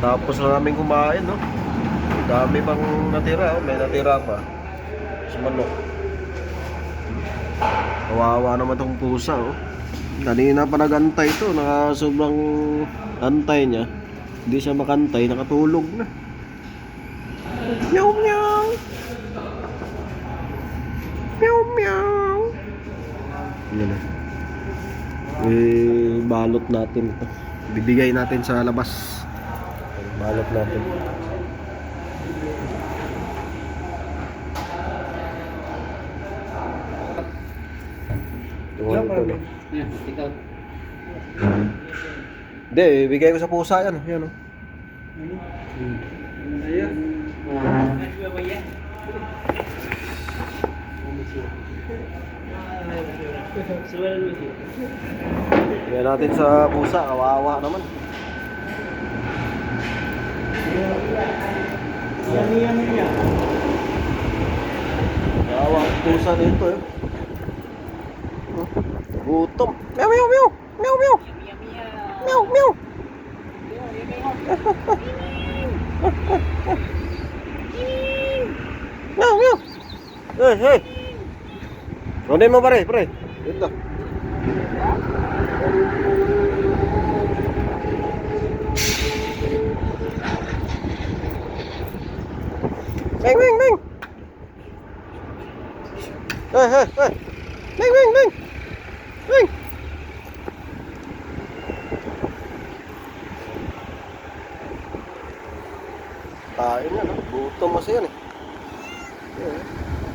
Tapos na namin kumain, no? Dami pang natira, oh. may natira pa. Sa manok. Kawawa naman tong pusa, oh. Kanina pa nagantay to, naka sobrang antay niya. Hindi siya makantay, nakatulog na. Meow meow. Meow meow. Yan na. Eh, balot natin ito. Bibigay natin sa labas. Balot natin. Tuwan ko na. Hindi, bigay ko sa pusa yan. Yan oh. Ayan. Bigay natin sa pusa, kawawa naman. Kawawa ang pusa dito. Meow meow meow. Meow meow. Meow meow. Meow meow. Hey hey. Pare, pare. Dito. Ming, ming, ming. Hey, hey, hey. Ming, ming, ming. Ming. Kain yan, no? Gutom kasi yan eh. Yeah.